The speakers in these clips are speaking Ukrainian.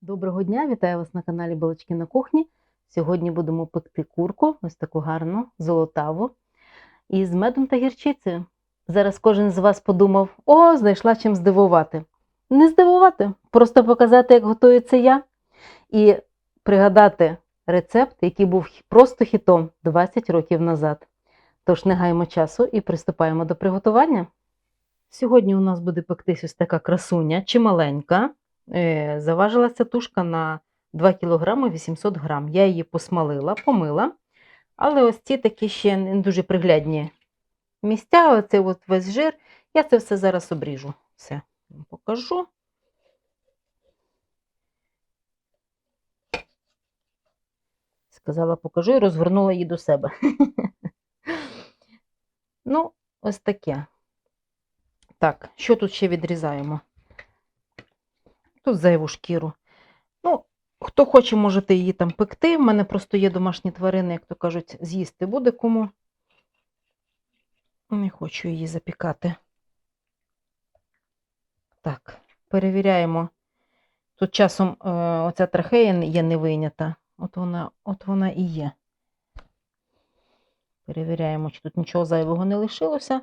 Доброго дня, вітаю вас на каналі Балачки на кухні. Сьогодні будемо пекти курку, ось таку гарну, золотаву, із медом та гірчицею. Зараз кожен з вас подумав: о, знайшла чим здивувати. Не здивувати, просто показати, як готується я, і пригадати рецепт, який був просто хітом 20 років назад. Тож не гаємо часу і приступаємо до приготування. Сьогодні у нас буде пектись ось така красуня, чималенька. Е, Заважила ця тушка на 2 кг 800 г. Я її посмалила, помила. Але ось ці такі ще не дуже приглядні місця, оце от весь жир. Я це все зараз обріжу. Все, покажу. Сказала, покажу і розвернула її до себе. Ну, ось таке. Так, що тут ще відрізаємо? Тут зайву шкіру. Ну, хто хоче, можете її там пекти. В мене просто є домашні тварини, як то кажуть, з'їсти буде кому. Не хочу її запікати. Так, перевіряємо. Тут часом е, оця трахея є не вийнята. От вона, от вона і є. Перевіряємо, чи тут нічого зайвого не лишилося.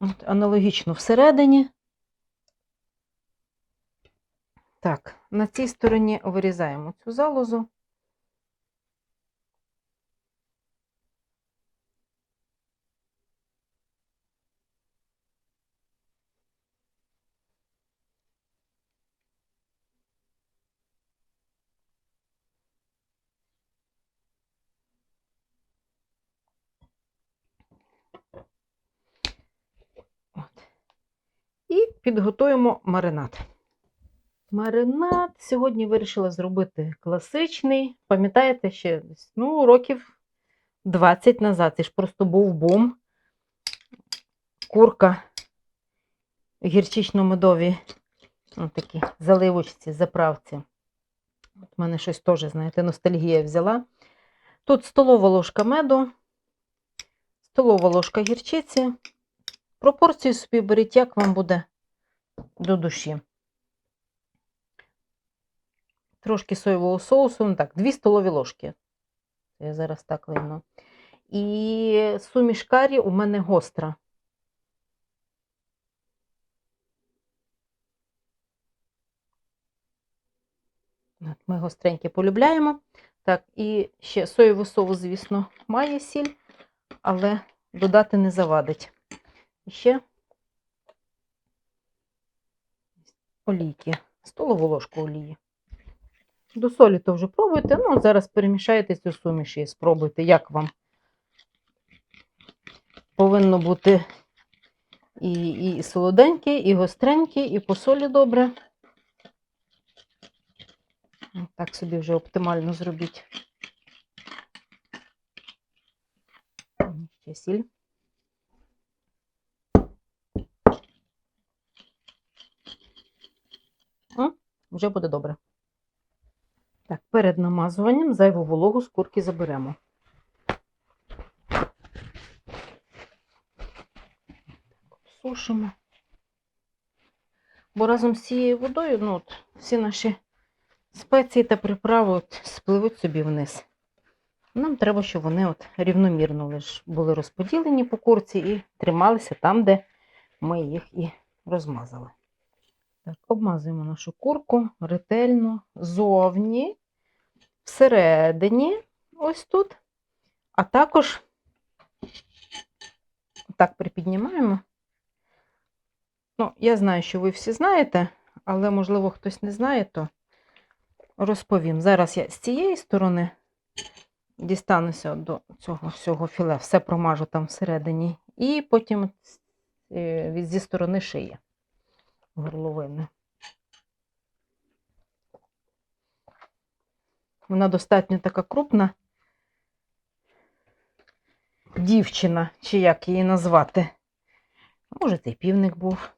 От, аналогічно всередині. Так, на цій стороні вирізаємо цю залозу. І підготуємо маринад. Маринад сьогодні вирішила зробити класичний. Пам'ятаєте, ще ну, років 20 назад. Це ж просто був бум. Курка ну, такі заливочці, заправці. От мене щось теж, знаєте, ностальгія взяла. Тут столова ложка меду, столова ложка гірчиці. Пропорцію собі беріть, як вам буде до душі. Трошки соєвого соусу, ну так, 2 столові ложки. Я зараз так видно. І суміш карі у мене гостра. Ми гостреньке полюбляємо. Так, і ще соєвий соус, звісно, має сіль, але додати не завадить. І ще олійки, столову ложку олії. До солі то вже пробуйте. Ну, зараз перемішайте цю суміш і спробуйте, як вам повинно бути і, і солоденьке, і гостреньке, і по солі добре. Так собі вже оптимально зробіть. Сіль. Вже буде добре. Так, перед намазуванням зайву вологу з курки заберемо. Так, обсушимо. Бо разом з цією водою, ну, от, всі наші спеції та приправи от, спливуть собі вниз. Нам треба, щоб вони от рівномірно лиш були розподілені по курці і трималися там, де ми їх і розмазали. Так, обмазуємо нашу курку ретельно зовні, всередині, ось тут, а також так припіднімаємо. Ну, я знаю, що ви всі знаєте, але, можливо, хтось не знає, то розповім. Зараз я з цієї сторони дістануся до цього всього філе, все промажу там всередині, і потім е, зі сторони шиї горловини. Вона достатньо така крупна дівчина, чи як її назвати. Може, це і півник був.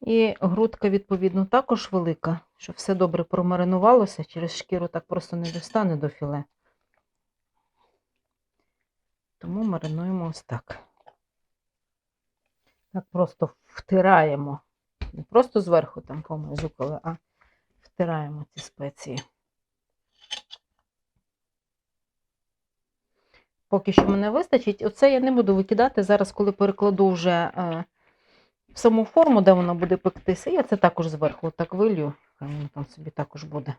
І грудка, відповідно, також велика, щоб все добре промаринувалося, через шкіру так просто не достане до філе. Тому маринуємо ось так. Так просто втираємо. Не просто зверху там помазюкали, а Стираємо ці спеції. Поки що мене вистачить. Оце я не буду викидати. Зараз, коли перекладу вже е, в саму форму, де вона буде пектися, я це також зверху так вилью. Воно там собі також буде.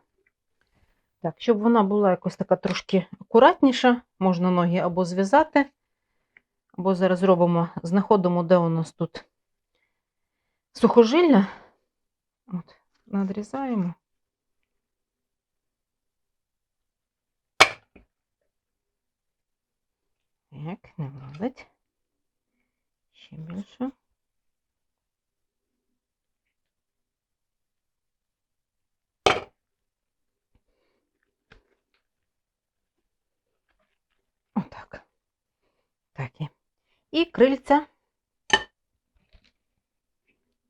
Так, щоб вона була якось така трошки акуратніша, можна ноги або зв'язати, або зараз робимо, знаходимо, де у нас тут сухожилля. От, надрізаємо. Так, не влазить. Ще більше. Отак. Так і. І крильця.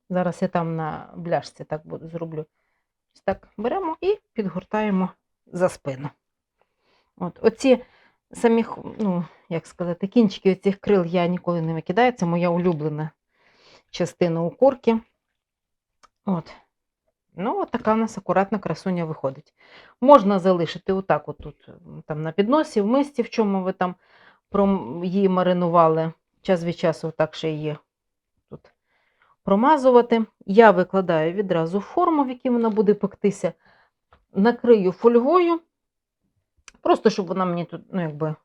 Зараз я там на бляшці так буду зроблю. Ось так беремо і підгортаємо за спину. От, оці самі, ну, як сказати, кінчики цих крил я ніколи не викидаю. Це моя улюблена частина у курки. От. Ну, от така в нас акуратна красуня виходить. Можна залишити отак, от тут, там на підносі, в мисці, в чому ви там її маринували. Час від часу так ще її тут промазувати. Я викладаю відразу форму, в якій вона буде пектися, накрию фольгою, просто щоб вона мені тут, ну, якби,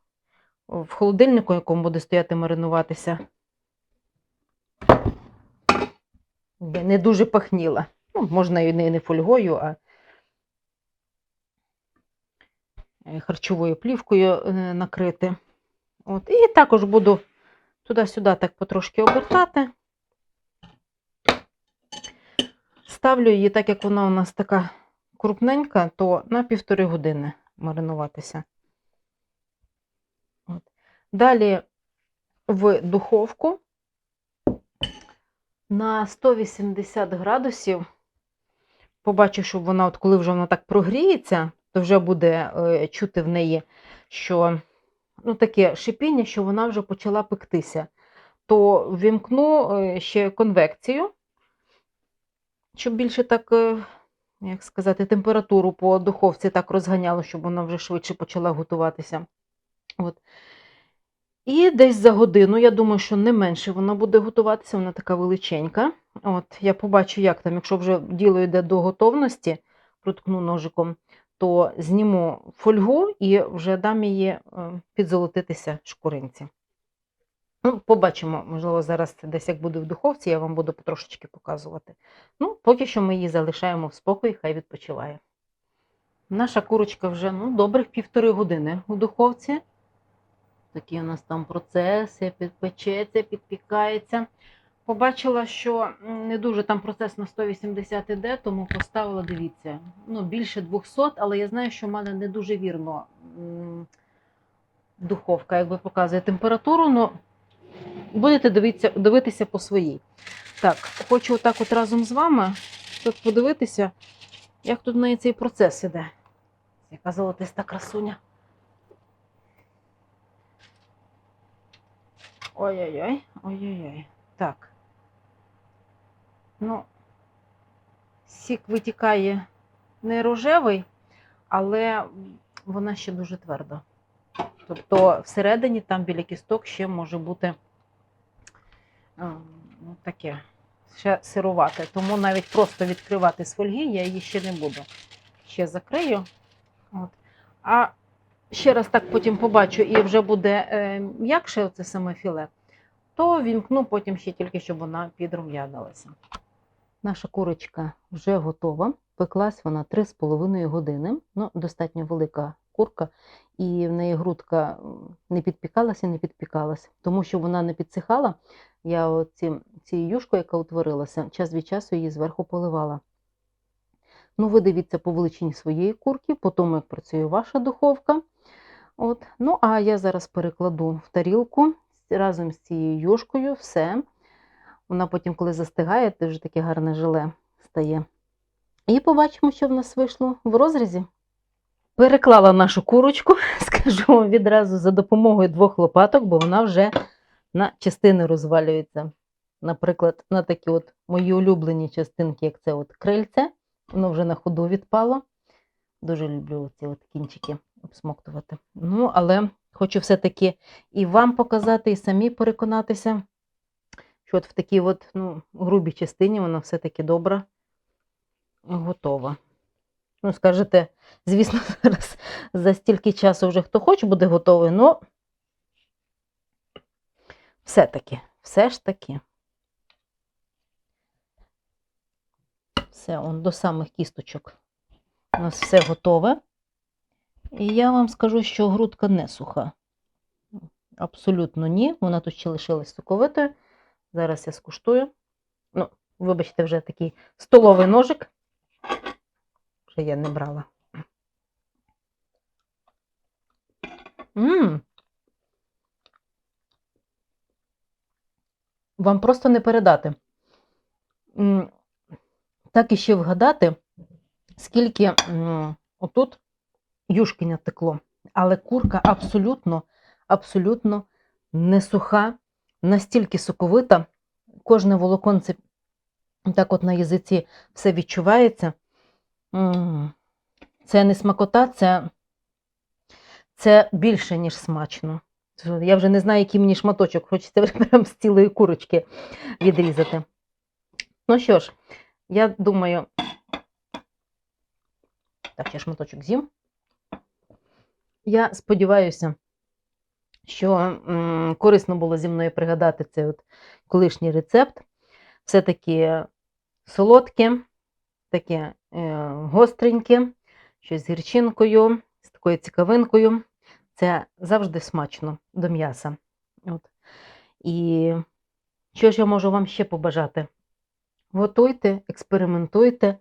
в холодильнику, якому буде стояти маринуватися, не дуже пахніла. Ну, можна і не, фольгою, а е, харчовою плівкою е, накрити. От. І також буду туди-сюди так потрошки обертати. Ставлю її, так як вона у нас така крупненька, то на півтори години маринуватися. От. Далі в духовку на 180 градусів. Побачу, що вона, от коли вже вона так прогріється, то вже буде е, чути в неї, що ну, таке шипіння, що вона вже почала пектися. То вімкну е, ще конвекцію, щоб більше так, е, як сказати, температуру по духовці так розганяло, щоб вона вже швидше почала готуватися. От. І десь за годину, я думаю, що не менше вона буде готуватися, вона така величенька. От, я побачу, як там, якщо вже діло йде до готовності, проткну ножиком, то зніму фольгу і вже дам її е, підзолотитися шкуринці. Ну, побачимо, можливо, зараз це десь як буде в духовці, я вам буду потрошечки показувати. Ну, поки що ми її залишаємо в спокої, хай відпочиває. Наша курочка вже ну, добрих півтори години у духовці. Такі у нас там процеси, підпечеться, підпікається. Побачила, що не дуже там процес на 180 іде, тому поставила, дивіться, ну, більше 200, але я знаю, що в мене не дуже вірно духовка, якби показує температуру, але будете дивитися, дивитися по своїй. Так, хочу отак от разом з вами тут подивитися, як тут в неї цей процес іде. Яка золотиста красуня. Ой-ой-ой, ой-ой-ой. Так. Ну, сік витікає не рожевий, але вона ще дуже тверда. Тобто всередині, там біля кісток, ще може бути ну, таке ще сирувате. Тому навіть просто відкривати з фольги я її ще не буду. Ще закрию. От. А ще раз так потім побачу, і вже буде е, м'якше це саме філе, то вімкну потім ще тільки, щоб вона підрум'янилася. Наша курочка вже готова. Пеклась вона 3,5 години. Ну, достатньо велика курка, і в неї грудка не підпікалася, не підпікалася. Тому що вона не підсихала, я цією юшкою, яка утворилася, час від часу її зверху поливала. Ну, ви дивіться по величині своєї курки, по тому, як працює ваша духовка. От. Ну, а я зараз перекладу в тарілку разом з цією юшкою все. Вона потім, коли застигає, це вже таке гарне желе стає. І побачимо, що в нас вийшло в розрізі. Переклала нашу курочку, скажу вам відразу за допомогою двох лопаток, бо вона вже на частини розвалюється. Наприклад, на такі от мої улюблені частинки, як це от крильце, воно вже на ходу відпало. Дуже люблю ці от кінчики обсмоктувати. Ну, але хочу все-таки і вам показати, і самі переконатися, що от в такій от, ну, грубій частині воно все-таки добре готово. Ну, скажете, звісно, зараз за стільки часу вже хто хоче буде готовий, але все-таки, все ж таки. Все, он до самих кісточок. У нас все готове. І я вам скажу, що грудка не суха. Абсолютно ні. Вона тут ще лишилась соковитою. Зараз я скуштую. Ну, вибачте, вже такий столовий ножик. Вже я не брала. Мм. Вам просто не передати. Так і ще вгадати, скільки отут юшки текло. Але курка абсолютно, абсолютно не суха, настільки соковита. Кожне волоконце так от на язиці все відчувається. Це не смакота, це, це більше, ніж смачно. Я вже не знаю, який мені шматочок, хочеться прям з цілої курочки відрізати. Ну що ж, я думаю, так, ще шматочок з'їм. Я сподіваюся, що м, корисно було зі мною пригадати цей от колишній рецепт. Все-таки солодке, таке е, гостреньке, щось з гірчинкою, з такою цікавинкою. Це завжди смачно до м'яса. От. І що ж я можу вам ще побажати? Готуйте, експериментуйте,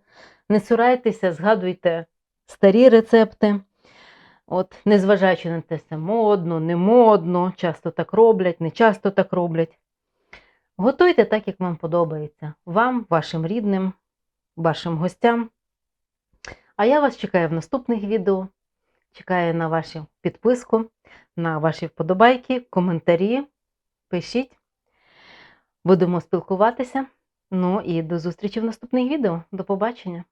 не цурайтеся, згадуйте старі рецепти. От, незважаючи на те, це модно, не модно, часто так роблять, не часто так роблять. Готуйте так, як вам подобається. Вам, вашим рідним, вашим гостям. А я вас чекаю в наступних відео. Чекаю на вашу підписку, на ваші вподобайки, коментарі. Пишіть. Будемо спілкуватися. Ну і до зустрічі в наступних відео. До побачення!